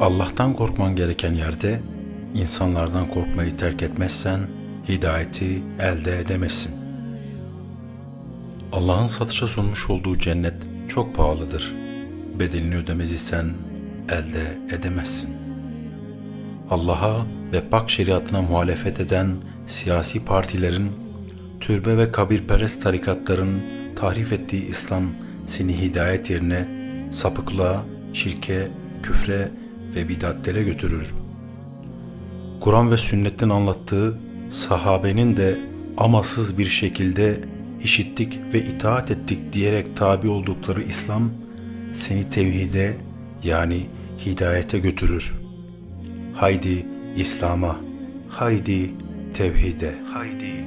Allah'tan korkman gereken yerde insanlardan korkmayı terk etmezsen hidayeti elde edemezsin. Allah'ın satışa sunmuş olduğu cennet çok pahalıdır. Bedelini ödemez isen elde edemezsin. Allah'a ve pak şeriatına muhalefet eden siyasi partilerin, türbe ve kabirperest tarikatların tahrif ettiği İslam seni hidayet yerine sapıklığa, şirke, küfre ve bidatlere götürür. Kur'an ve sünnetin anlattığı sahabenin de amasız bir şekilde işittik ve itaat ettik diyerek tabi oldukları İslam seni tevhide yani hidayete götürür. Haydi İslam'a, haydi tevhide, haydi.